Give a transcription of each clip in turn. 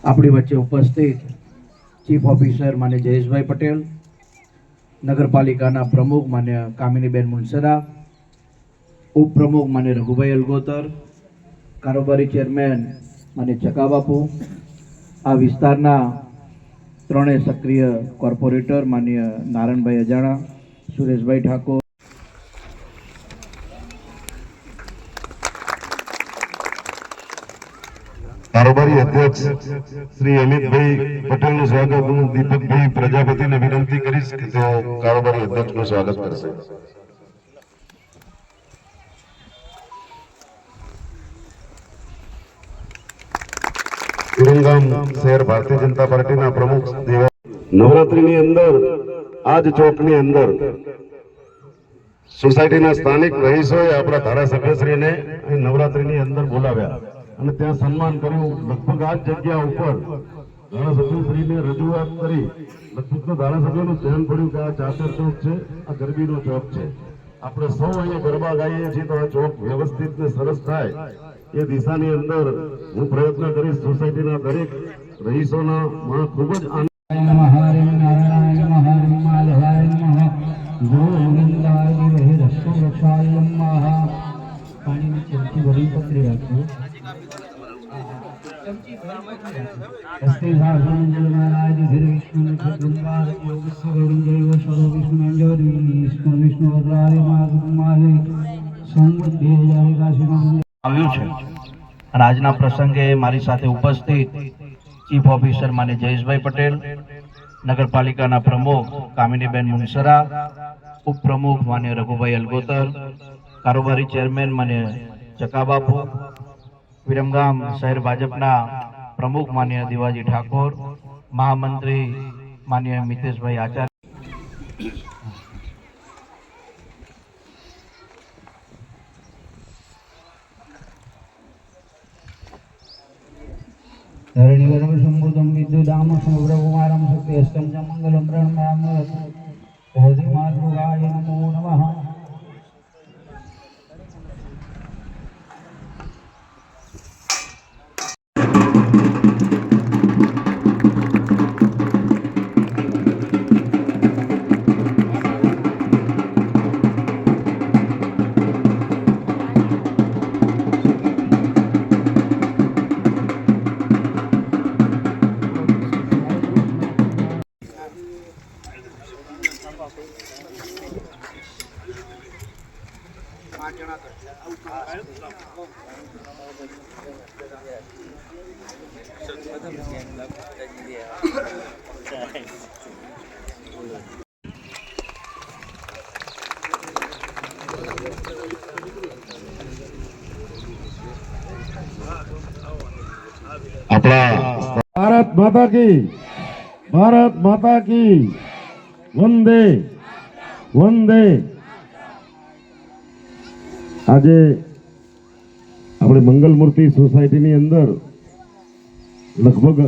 આપણી વચ્ચે ઉપસ્થિત ચીફ ઓફિસર માન્ય જયેશભાઈ પટેલ, નગરપાલિકાના પ્રમુખ માન્ય કામિનીબેન મુનસરા, ઉપપ્રમુખ માન્ય રઘુભાઈ અલગોતર, કારોબારી ચેરમેન માન્ય ચકાબાપુ, આ વિસ્તારના ત્રણેય સક્રિય કોર્પોરેટર માન્ય નારાયણભાઈ અજાણા, સુરેશભાઈ ઠાકોર કારોબારી અધ્યક્ષ શ્રી અમિતભાઈ પટેલનું સ્વાગત હું દીપકભાઈ પ્રજાપતિને વિનંતી કરીશ કે તેઓ કારોબારી અધ્યક્ષનું સ્વાગત કરશે. વિરમગામ શહેર અંદર, આજ ચોકની અંદર, સોસાયટીના સ્થાનિક રહીશોએ આપણા ધારાસભ્યશ્રીને નવરાત્રીની અંદર બોલાવ્યા. અને ત્યાં સન્માન કર્યું. લગભગ આ જગ્યા ઉપર ધારાસભ્યશ્રીને રજૂઆત કરી. લગભગ ધારાસભ્યનું ધ્યાન પડ્યું કે આ ચાચર ચોક છે, આ ગરબીનો ચોક છે. આપણે સૌ અહીંયા ગરબા ગાઈએ છીએ તો આ ચોક વ્યવસ્થિત ને સરસ થાય. એ દિશાની અંદર હું પ્રયત્ન કરીશ સોસાયટીના દરેક રહીશોના. મને ખૂબ જ આનંદ. ગોવિંદાય રસ્તો રક્ષાય પાણીની ચમચી ભરી પકડી રાખો. આવ્યું છે. અને આજના પ્રસંગે મારી સાથે ઉપસ્થિત ચીફ ઓફિસર માને જયેશભાઈ પટેલ, નગરપાલિકાના પ્રમુખ કામિનીબેન મુનસરા, ઉપપ્રમુખ માન્ય રઘુભાઈ અલગોતર, કારોબારી ચેરમેન માન્ય ચકાબાપુ વિરમગામ શહેર ભાજપના પ્રમુખ માન્ય દિવાજી ઠાકોર, મહામંત્રી માન્ય મિતેશભાઈ આચાર્ય. ધરણીવરમ સંબુદમ વિદ્યુદામ માતૃગાય નમો નમઃ. આપણા ભારત માતા કી ભારત માતા કી વંદે વંદે. આજે આપણે મંગલમૂર્તિ સોસાયટીની અંદર લગભગ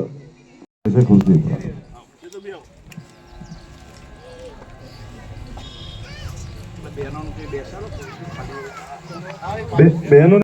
બહેનોને